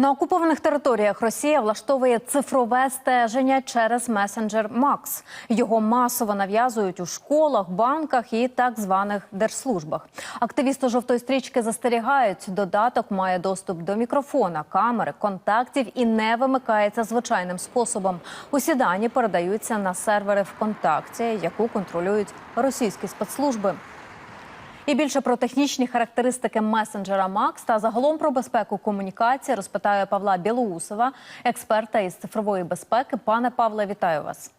На окупованих територіях Росія влаштовує цифрове стеження через месенджер Макс. Його масово нав'язують у школах, банках і так званих держслужбах. Активісти жовтої стрічки застерігають, додаток має доступ до мікрофона, камери, контактів і не вимикається звичайним способом. Усі дані передаються на сервери ВКонтакті, яку контролюють російські спецслужби. І більше про технічні характеристики месенджера Макс та загалом про безпеку комунікації розпитаю Павла Білоусова, експерта із цифрової безпеки. Пане Павле, вітаю вас.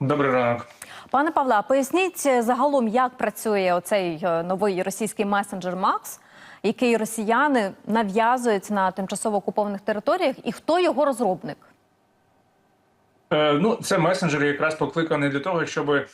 Добрий ранок. Пане Павле, поясніть загалом, як працює оцей е, новий російський месенджер Макс, який росіяни нав'язують на тимчасово окупованих територіях, і хто його розробник? Е, ну, це месенджер якраз покликаний для того, щоб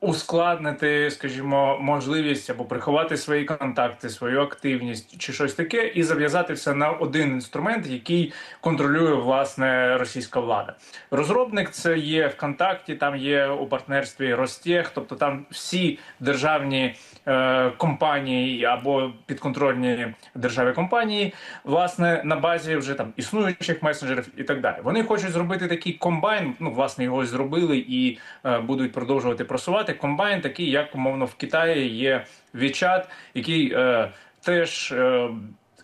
ускладнити, скажімо, можливість або приховати свої контакти, свою активність чи щось таке, і зав'язати все на один інструмент, який контролює власне російська влада. Розробник це є ВКонтакті, там є у партнерстві Ростех, тобто там всі державні е, компанії або підконтрольні державі компанії, власне, на базі вже там існуючих месенджерів і так далі. Вони хочуть зробити такий комбайн. Ну, власне, його зробили і е, будуть продовжувати просувати. Комбайн, такий, як умовно в Китаї є WeChat, який е, теж. Е,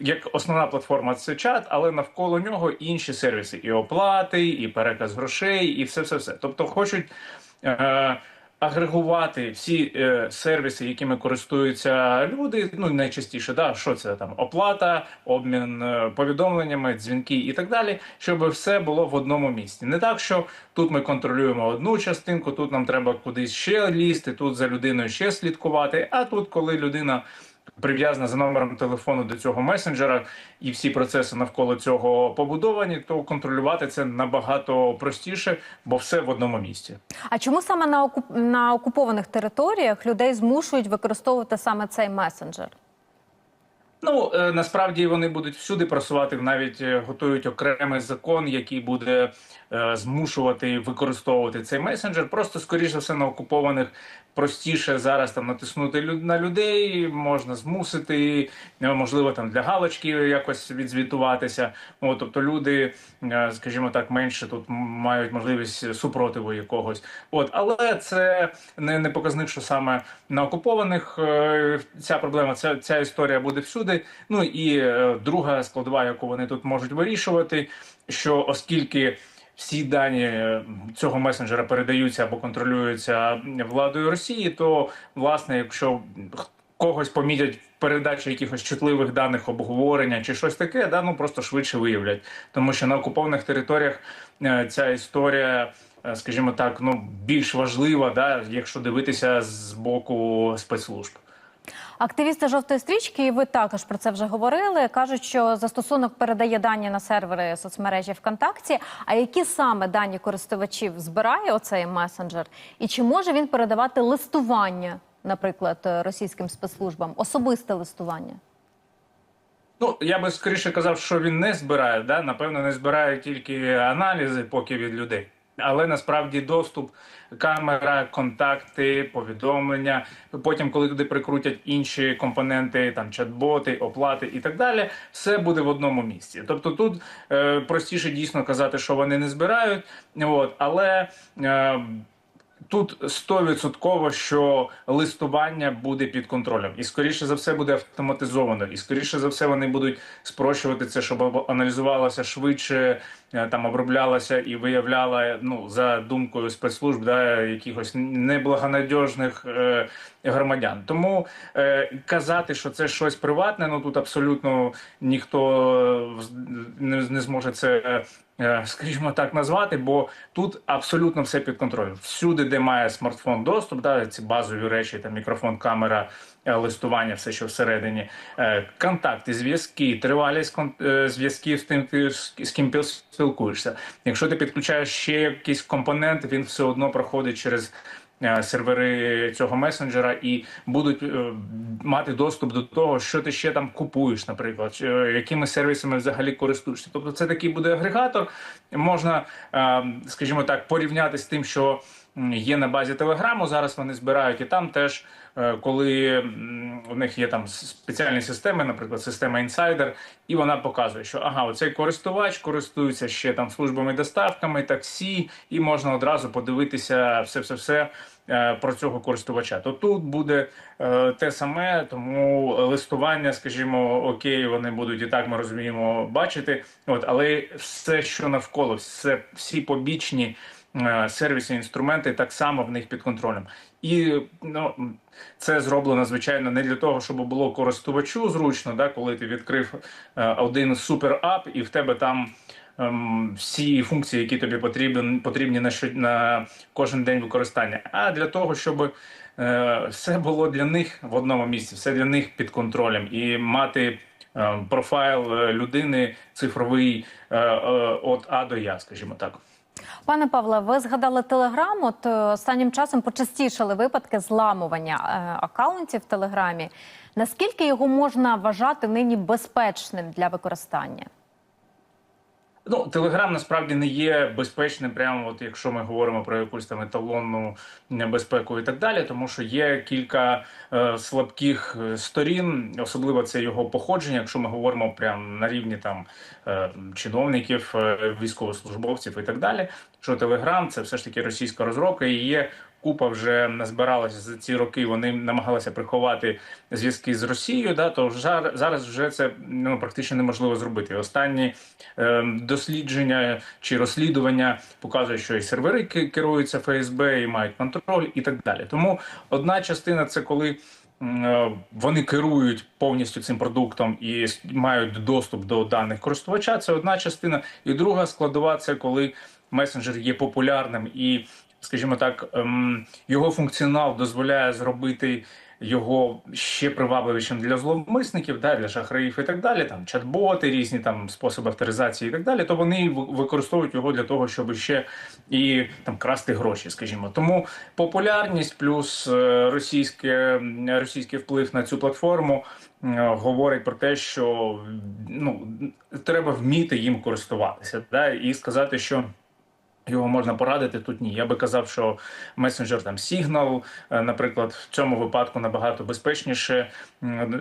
як основна платформа це чат, але навколо нього інші сервіси: і оплати, і переказ грошей, і все, все, все. Тобто хочуть е, агрегувати всі е, сервіси, якими користуються люди. Ну найчастіше, да, що це там оплата, обмін е, повідомленнями, дзвінки і так далі, щоб все було в одному місці. Не так, що тут ми контролюємо одну частинку, тут нам треба кудись ще лізти, тут за людиною ще слідкувати. А тут, коли людина прив'язана за номером телефону до цього месенджера, і всі процеси навколо цього побудовані, то контролювати це набагато простіше, бо все в одному місці. А чому саме на окуп... на окупованих територіях людей змушують використовувати саме цей месенджер? Ну е, насправді вони будуть всюди просувати, навіть е, готують окремий закон, який буде е, змушувати використовувати цей месенджер. Просто скоріше все на окупованих простіше зараз там натиснути на людей, можна змусити, можливо, там для галочки якось відзвітуватися. О, тобто люди, скажімо так, менше тут мають можливість супротиву якогось. От, але це не, не показник, що саме на окупованих ця проблема, ця, ця історія буде всюди. Ну і е, друга складова, яку вони тут можуть вирішувати, що оскільки всі дані е, цього месенджера передаються або контролюються владою Росії, то власне, якщо когось помітять передачу якихось чутливих даних обговорення чи щось таке, да, ну просто швидше виявлять, тому що на окупованих територіях е, ця історія. Скажімо так, ну більш важлива, да, якщо дивитися з боку спецслужб. Активісти жовтої стрічки, і ви також про це вже говорили. кажуть, що застосунок передає дані на сервери соцмережі ВКонтакті. А які саме дані користувачів збирає оцей месенджер? І чи може він передавати листування, наприклад, російським спецслужбам, особисте листування? Ну, я би скоріше казав, що він не збирає. Да? Напевно, не збирає тільки аналізи поки від людей. Але насправді доступ, камера, контакти, повідомлення. Потім, коли туди прикрутять інші компоненти, там чат-боти, оплати і так далі, все буде в одному місці. Тобто тут е, простіше дійсно казати, що вони не збирають. От, але е, Тут стовідсотково, що листування буде під контролем, і скоріше за все буде автоматизовано, і скоріше за все вони будуть спрощувати це, щоб аналізувалося швидше, е, там оброблялося і виявляла, ну за думкою спецслужб, да, якихось неблагонадіжних е, громадян. Тому е, казати, що це щось приватне, ну тут абсолютно ніхто е, не, не зможе це. Е, Скажімо так назвати, бо тут абсолютно все під контролем. Всюди, де має смартфон доступ, да, ці базові речі, там мікрофон, камера, е, листування, все, що всередині, е, контакти, зв'язки, тривалість зв'язків з тим, ти з з ким ти спілкуєшся. Якщо ти підключаєш ще якийсь компонент, він все одно проходить через. Е, Сервери цього месенджера і будуть е, мати доступ до того, що ти ще там купуєш, наприклад, е, якими сервісами взагалі користуєшся. Тобто, це такий буде агрегатор. Можна, скажімо так, порівняти з тим, що є на базі Телеграму. Зараз вони збирають і там теж, е, коли у них є там спеціальні системи, наприклад, система інсайдер, і вона показує, що ага, оцей користувач користується ще там службами доставками, таксі, і можна одразу подивитися все, все, все. Про цього користувача, то тут буде е, те саме, тому листування, скажімо, окей, вони будуть і так ми розуміємо бачити. От, але все, що навколо, все всі побічні е, сервіси, інструменти, так само в них під контролем. І ну це зроблено звичайно не для того, щоб було користувачу зручно, да, коли ти відкрив е, один супер ап, і в тебе там. ем, Всі функції, які тобі потрібні, потрібні на що на кожен день використання, а для того, щоб е, все було для них в одному місці, все для них під контролем, і мати е, профайл людини цифровий е, е, от А до Я, скажімо так. Пане Павле, ви згадали Телеграм. От е, останнім часом почастішали випадки зламування е, акаунтів в Телеграмі. Наскільки його можна вважати нині безпечним для використання? Ну, Телеграм насправді не є безпечним, прямо от якщо ми говоримо про якусь там еталонну безпеку і так далі, тому що є кілька е, слабких е, сторін, особливо це його походження, якщо ми говоримо прямо на рівні там е, чиновників, е, військовослужбовців і так далі. Що Телеграм це все ж таки російська розробка і є. Купа вже назбиралася за ці роки. Вони намагалися приховати зв'язки з Росією. Да, то зараз вже це ну практично неможливо зробити. Останні е, дослідження чи розслідування показують, що і сервери керуються ФСБ і мають контроль, і так далі. Тому одна частина це коли. е, Вони керують повністю цим продуктом і мають доступ до даних користувача. Це одна частина, і друга складова це коли месенджер є популярним і скажімо так, ем, його функціонал дозволяє зробити його ще привабливішим для зловмисників, да, для шахраїв і так далі. Там чат-боти, різні там способи авторизації і так далі. То вони використовують його для того, щоб ще і там красти гроші, скажімо. Тому популярність плюс е, російське російський вплив на цю платформу. е, Говорить про те, що ну треба вміти їм користуватися, да, і сказати, що його можна порадити тут ні. Я би казав, що месенджер там Signal, е, наприклад, в цьому випадку набагато безпечніше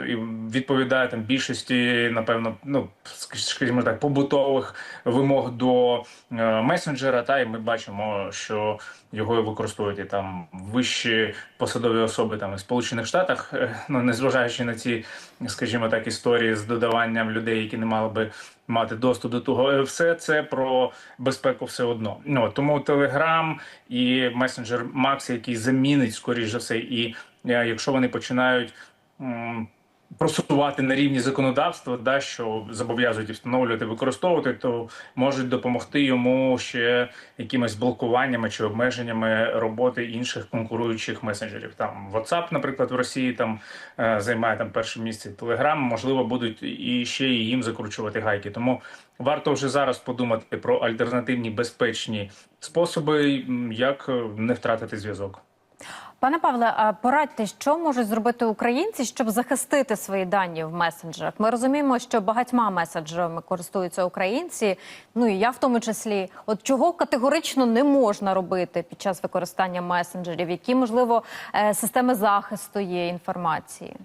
і відповідає там більшості, напевно, ну ск- скажімо так, побутових вимог до е, месенджера. Та і ми бачимо, що його використовують і там вищі посадові особи там і в Сполучених Штатах, е, ну незважаючи на ці, скажімо так, історії з додаванням людей, які не мали би мати доступ до того. Е, Все це про безпеку все одно. Ну тому Telegram і месенджер Max, який замінить скоріш за все, і е, якщо вони починають. Просувати на рівні законодавства, да що зобов'язують встановлювати, використовувати, то можуть допомогти йому ще якимись блокуваннями чи обмеженнями роботи інших конкуруючих месенджерів. Там WhatsApp, наприклад, в Росії там е, займає там перше місце. Telegram, можливо, будуть і ще і їм закручувати гайки. Тому варто вже зараз подумати про альтернативні безпечні способи, як е, не втратити зв'язок. Пане Павле, а порадьте, що можуть зробити українці, щоб захистити свої дані в месенджерах? Ми розуміємо, що багатьма месенджерами користуються українці. Ну і я в тому числі. От чого категорично не можна робити під час використання месенджерів? Які можливо е, системи захисту є інформації?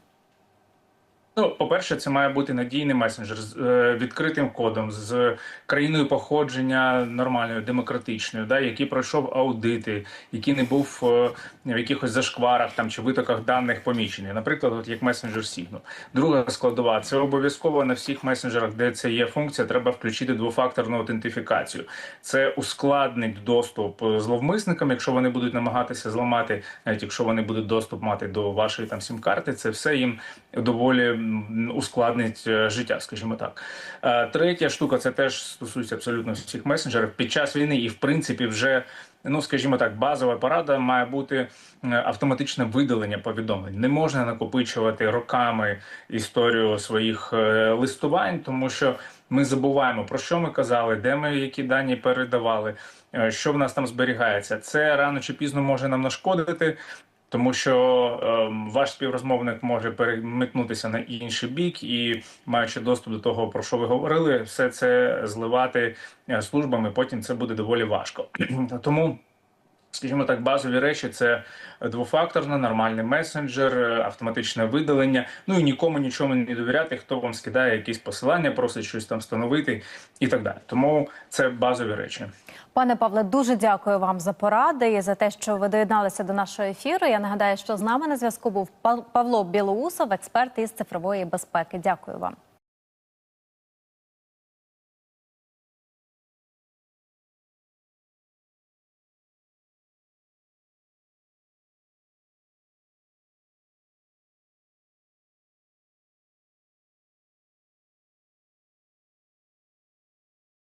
Ну, по-перше, це має бути надійний месенджер з е, відкритим кодом, з країною походження нормальною, демократичною, да, який пройшов аудити, який не був е, в якихось зашкварах там чи витоках даних помічений. Наприклад, от як месенджер Signal. Друга складова це обов'язково на всіх месенджерах, де це є функція, треба включити двофакторну аутентифікацію. Це ускладнить доступ е, зловмисникам, якщо вони будуть намагатися зламати, навіть якщо вони будуть доступ мати до вашої там сім-карти, це все їм доволі ускладнить е, життя, скажімо так. Е, Третя штука це теж стосується абсолютно всіх месенджерів. Під час війни і в принципі вже. Ну, скажімо так, базова порада має бути е, автоматичне видалення повідомлень. Не можна накопичувати роками історію своїх листувань, тому що ми забуваємо про що ми казали, де ми які дані передавали, що в нас там зберігається. Це рано чи пізно може нам нашкодити. Тому що е, ваш співрозмовник може перемикнутися на інший бік, і маючи доступ до того, про що ви говорили, все це зливати е, службами. Потім це буде доволі важко. Тому Скажімо так, базові речі це двофакторна, нормальний месенджер, е, автоматичне видалення. Ну і нікому нічому не довіряти, хто вам скидає якісь посилання, просить щось там встановити і так далі. Тому це базові речі. Пане Павле, дуже дякую вам за поради і за те, що ви доєдналися до нашого ефіру. Я нагадаю, що з нами на зв'язку був Пав- Павло Білоусов, експерт із цифрової безпеки. Дякую вам.